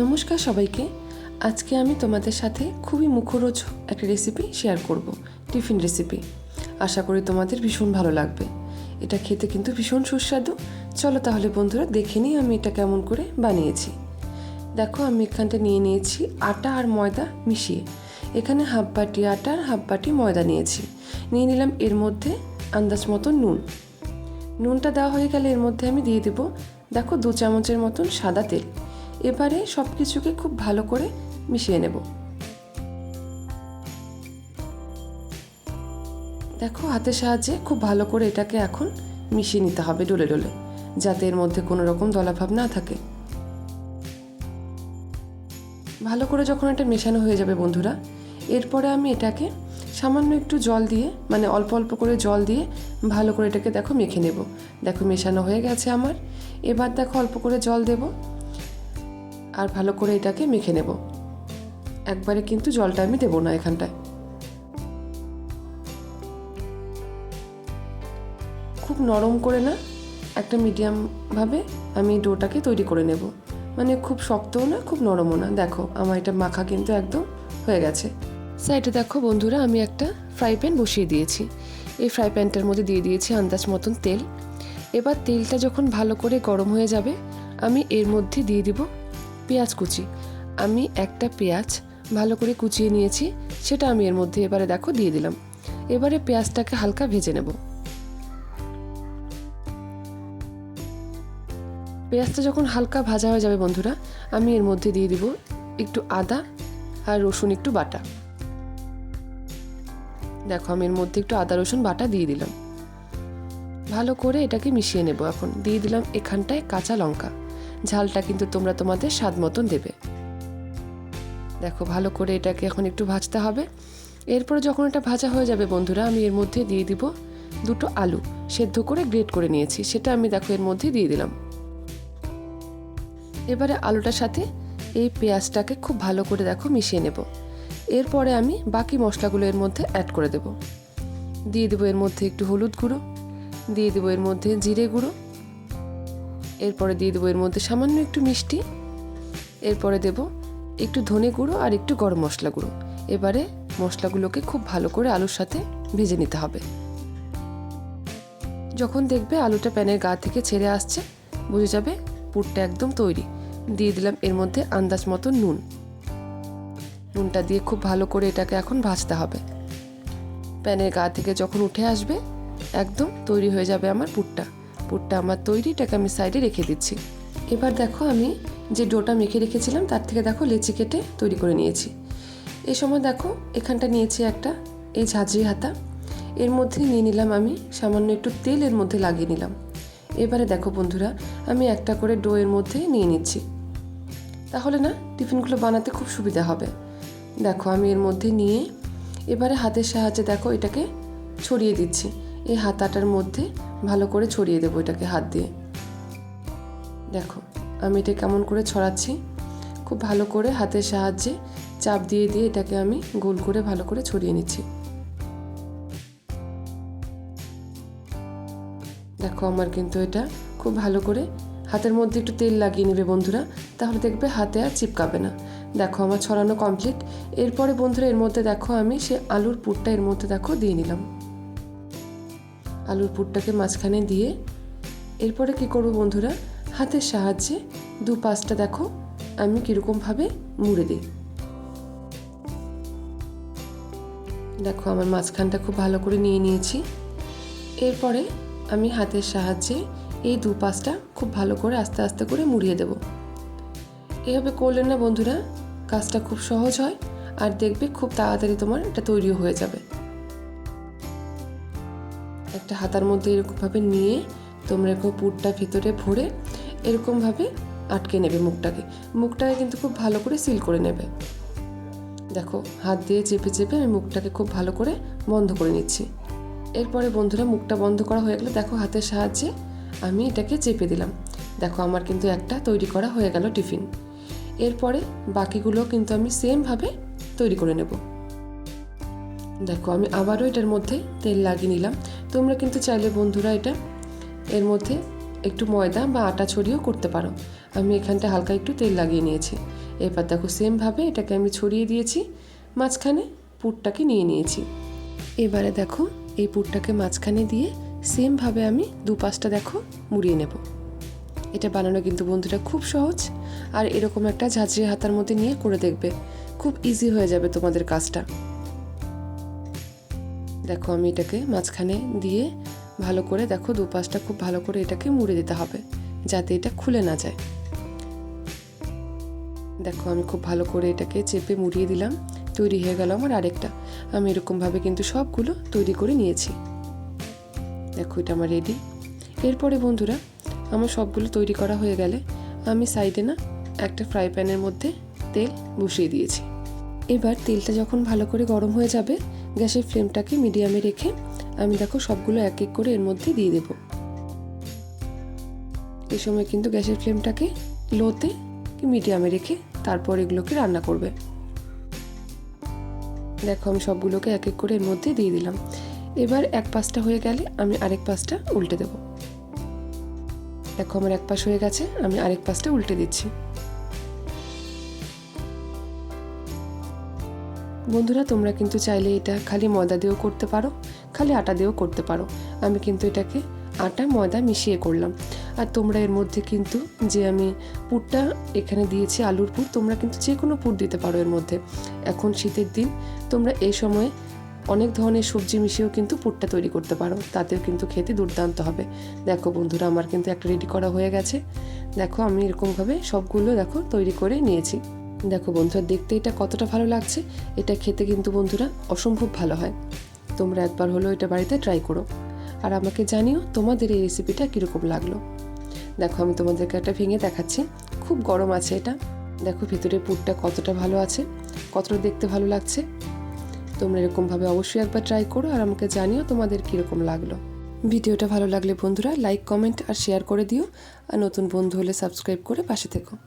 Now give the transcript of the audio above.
নমস্কার সবাইকে। আজকে আমি তোমাদের সাথে খুবই মুখরোচ একটা রেসিপি শেয়ার করব টিফিন রেসিপি আশা করি তোমাদের ভীষণ ভালো লাগবে। এটা খেতে কিন্তু ভীষণ সুস্বাদু। চলো তাহলে বন্ধুরা দেখে নিই আমি এটা কেমন করে বানিয়েছি। দেখো আমি এখানটা নিয়ে নিয়েছি আটা আর ময়দা মিশিয়ে। এখানে হাফ বাটি আটা আর হাফ বাটি ময়দা নিয়েছি। নিয়ে নিলাম এর মধ্যে আন্দাজ মতো নুন। নুনটা দেওয়া হয়ে গেলে এর মধ্যে আমি দিয়ে দেবো, দেখো দু চামচের মতন সাদা তেল। এবারে সব কিছুকে খুব ভালো করে মিশিয়ে নেব। দেখো, হাতের সাহায্যে খুব ভালো করে এটাকে এখন মিশিয়ে নিতে হবে ডলে ডলে, যাতে এর মধ্যে কোনো রকম দলাভাব না থাকে। ভালো করে যখন এটা মেশানো হয়ে যাবে বন্ধুরা, এরপরে আমি এটাকে সামান্য একটু জল দিয়ে মানে অল্প অল্প করে জল দিয়ে ভালো করে এটাকে দেখো মেখে নেব। দেখো, মেশানো হয়ে গেছে আমার। এবার দেখো, অল্প করে জল দেব। আর ভালো করে এটাকে মেখে নেব। একবারে কিন্তু জলটা আমি দেবো না এখানটায়। খুব নরম করে না, একটা মিডিয়ামভাবে আমি ডোটাকে তৈরি করে নেব। মানে খুব শক্তও না, খুব নরমও না। দেখো, আমার এটা মাখা কিন্তু একদম হয়ে গেছে। সাইডে দেখো বন্ধুরা, আমি একটা ফ্রাই প্যান বসিয়ে দিয়েছি। এই ফ্রাই প্যানটার মধ্যে দিয়ে দিয়েছি আন্দাজ মতন তেল। এবার তেলটা যখন ভালো করে গরম হয়ে যাবে, আমি এর মধ্যে দিয়ে দিব পেঁয়াজ কুচি। আমি একটা পেঁয়াজ ভালো করে কুচিয়ে নিয়েছি, সেটা আমি এর মধ্যে এবারে দেখো দিয়ে দিলাম। এবারে পেঁয়াজটাকে হালকা ভেজে নেব। পেঁয়াজটা যখন হালকা ভাজা হয়ে যাবে বন্ধুরা, আমি এর মধ্যে দিয়ে দিব একটু আদা আর রসুন একটু বাটা। দেখো, আমি এর মধ্যে একটু আদা, রসুন, বাটা দিয়ে দিলাম। ভালো করে এটাকে মিশিয়ে নেব এখন। দিয়ে দিলাম এখানটায় কাঁচা লঙ্কা। ঝালটা কিন্তু তোমরা তোমাদের স্বাদ মতন দেবে। দেখো, ভালো করে এটাকে এখন একটু ভাজতে হবে। এরপরে যখন এটা ভাজা হয়ে যাবে বন্ধুরা, আমি এর মধ্যে দিয়ে দিব দুটো আলু। সেদ্ধ করে গ্রেট করে নিয়েছি, সেটা আমি দেখো এর মধ্যে দিয়ে দিলাম। এবারে আলুটার সাথে এই পেঁয়াজটাকে খুব ভালো করে দেখো মিশিয়ে নেব। এরপরে আমি বাকি মশলাগুলো এর মধ্যে অ্যাড করে দেব। দিয়ে দেবো এর মধ্যে একটু হলুদ গুঁড়ো, দিয়ে দেবো এর মধ্যে জিরে গুঁড়ো। এরপরে দিয়ে দেবো এর মধ্যে সামান্য একটু মিষ্টি। এরপরে দেব একটু ধনে গুঁড়ো আর একটু গরম মশলা গুঁড়ো। এবারে মশলাগুলোকে খুব ভালো করে আলুর সাথে ভেজে নিতে হবে। যখন দেখবে আলুটা প্যানের গা থেকে ছেড়ে আসছে, বুঝে যাবে পুরটা একদম তৈরি। দিয়ে দিলাম এর মধ্যে আন্দাজ মতো নুন। নুনটা দিয়ে খুব ভালো করে এটাকে এখন ভাজতে হবে। প্যানের গা থেকে যখন উঠে আসবে, একদম তৈরি হয়ে যাবে আমার পুরটা। পুরটা আমার তৈরি এটাকে আমি সাইডে রেখে দিচ্ছি। এবার দেখো আমি যে ডোটা মেখে রেখেছিলাম, তার থেকে দেখো লেচি কেটে তৈরি করে নিয়েছি। এই সময় দেখো এখানটা নিয়েছি একটা, এই ঝাঁঝরি হাতা। এর মধ্যে নিয়ে নিলাম আমি সামান্য একটু তেল এর মধ্যে লাগিয়ে নিলাম। এবারে দেখো বন্ধুরা, আমি একটা করে ডো এর মধ্যে নিয়ে নিচ্ছি। তাহলে না, টিফিনগুলো বানাতে খুব সুবিধা হবে। দেখো আমি এর মধ্যে নিয়ে এবারে হাতের সাহায্যে দেখো এটাকে ছড়িয়ে দিচ্ছি। এই হাতাটার মধ্যে ভালো করে ছড়িয়ে দেবো এটাকে হাত দিয়ে। দেখো, আমি এটা কেমন করে ছড়াচ্ছি? খুব ভালো করে হাতের সাহায্যে চাপ দিয়ে দিয়ে এটাকে আমি গোল করে ভালো করে ছড়িয়ে নিচ্ছি। দেখো, আমার কিন্তু এটা খুব ভালো করে হাতের মধ্যে একটু তেল লাগিয়ে নেবে বন্ধুরা, তাহলে দেখবে হাতে আর চিপকাবে না। দেখো, আমার ছড়ানো কমপ্লিট এরপরে বন্ধুরা, এর মধ্যে দেখো আমি সে আলুর পুরটা এর মধ্যে দেখো দিয়ে নিলাম। আলুর পুরটাকে মাঝখানে দিয়ে এরপরে কি করব বন্ধুরা? হাতের সাহায্যে দু পাঁচটা দেখো, আমি কীরকমভাবে মুড়ে দিই। দেখো, আমার মাঝখানটা খুব ভালো করে নিয়ে নিয়েছি। এরপরে আমি হাতের সাহায্যে এই দু পাশটা খুব ভালো করে আস্তে আস্তে করে মুড়িয়ে দেব। এভাবে করলে না বন্ধুরা, কাজটা খুব সহজ হয় আর দেখবে খুব তাড়াতাড়ি তোমার এটা তৈরিও হয়ে যাবে। একটা হাতার মধ্যে এরকমভাবে নিয়ে তোমরা এরকম পুরটা ভিতরে ভরে এরকমভাবে আটকে নেবে মুখটাকে। মুখটাকে কিন্তু খুব ভালো করে সিল করে নেবে। দেখো, হাত দিয়ে চেপে চেপে আমি মুখটাকে খুব ভালো করে বন্ধ করে নিচ্ছি। এরপরে বন্ধুরা, মুখটা বন্ধ করা হয়ে গেলে দেখো হাতের সাহায্যে আমি এটাকে চেপে দিলাম। দেখো, আমার কিন্তু একটা তৈরি করা হয়ে গেল টিফিন। এরপরে বাকিগুলো কিন্তু আমি সেমভাবে তৈরি করে নেব। দেখো, আমি আবারও এটার মধ্যে তেল লাগিয়ে নিলাম। তোমরা কিন্তু চাইলে বন্ধুরা এটা এর মধ্যে একটু ময়দা বা আটা ছড়িয়েও করতে পারো। আমি এখানটা হালকা একটু তেল লাগিয়ে নিয়েছি। এবার দেখো সেমভাবে এটাকে আমি ছড়িয়ে দিয়েছি, মাঝখানে পুরটাকে নিয়ে নিয়েছি। এবারে দেখো এই পুরটাকে মাঝখানে দিয়ে সেমভাবে আমি দুপাশটা দেখো মুড়িয়ে নেব। এটা বানানো কিন্তু বন্ধুরা খুব সহজ, আর এরকম একটা ঝাঁঝরি হাতার মধ্যে নিয়ে করে দেখবে। খুব ইজি হয়ে যাবে তোমাদের কাজটা। দেখো আমি এটাকে মাঝখানে দিয়ে ভালো করে দেখো দুপাশটা খুব ভালো করে এটাকে মুড়ে দিতে হবে, যাতে এটা খুলে না যায়। দেখো আমি খুব ভালো করে এটাকে চেপে মুড়িয়ে দিলাম, তৈরি হয়ে গেল আমার আরেকটা। আমি এরকমভাবে কিন্তু সবগুলো তৈরি করে নিয়েছি। দেখো এটা আমার রেডি এরপরে বন্ধুরা, আমার সবগুলো তৈরি করা হয়ে গেলে আমি সাইডে না একটা ফ্রাই প্যানের মধ্যে তেল বসিয়ে দিয়েছি। এবার তেলটা যখন ভালো করে গরম হয়ে যাবে গ্যাসের ফ্লেমটাকে মিডিয়ামে রেখে আমি দেখো সবগুলো এক এক করে এর মধ্যে দিয়ে দেব। এই সময় কিন্তু গ্যাসের ফ্লেমটাকে লোতে মিডিয়ামে রেখে তারপর এগুলোকে রান্না করবে। দেখো আমি সবগুলোকে এক এক করে এর মধ্যে দিয়ে দিলাম। এবার এক পাশটা হয়ে গেলে আমি আরেক পাশটা উল্টে দেব। দেখো আমার এক পাশ হয়ে গেছে, আমি আরেক পাশটা উল্টে দিচ্ছি। বন্ধুরা, তোমরা কিন্তু চাইলে এটা খালি ময়দা দিয়েও করতে পারো, খালি আটা দিয়েও করতে পারো। আমি কিন্তু এটাকে আটা, ময়দা মিশিয়ে করলাম। আর তোমরা এর মধ্যে কিন্তু যে আমি পুরটা এখানে দিয়েছি, আলুর পুর, তোমরা কিন্তু যে কোনো পুর দিতে পারো এর মধ্যে। এখন শীতের দিন, তোমরা এই সময়ে অনেক ধরনের সবজি মিশিয়েও কিন্তু পুরটা তৈরি করতে পারো। তাতেও কিন্তু খেতে দুর্দান্ত হবে। দেখো বন্ধুরা, আমার কিন্তু একটা রেডি করা হয়ে গেছে। দেখো আমি এরকমভাবে সবগুলো দেখো তৈরি করে নিয়েছি। দেখো বন্ধুরা দেখতে এটা কতটা ভালো লাগছে, এটা খেতে কিন্তু বন্ধুরা অসম্ভব ভালো হয়। তোমরা একবার হলো এটা বাড়িতে ট্রাই করো। আর আমাকে জানিও তোমাদের এই রেসিপিটা কীরকম লাগল। দেখো, আমি তোমাদেরকে একটা ভেঙে দেখাচ্ছি। খুব গরম আছে এটা। দেখো, ভিতরে পুরটা কতটা ভালো আছে, কতটা দেখতে ভালো লাগছে। তোমরা এরকমভাবে অবশ্যই একবার ট্রাই করো আর আমাকে জানিও তোমাদের কীরকম লাগল। ভিডিওটা ভালো লাগলে বন্ধুরা লাইক কমেন্ট আর শেয়ার করে দিও। আর নতুন বন্ধু হলে সাবস্ক্রাইব করে পাশে থেকো।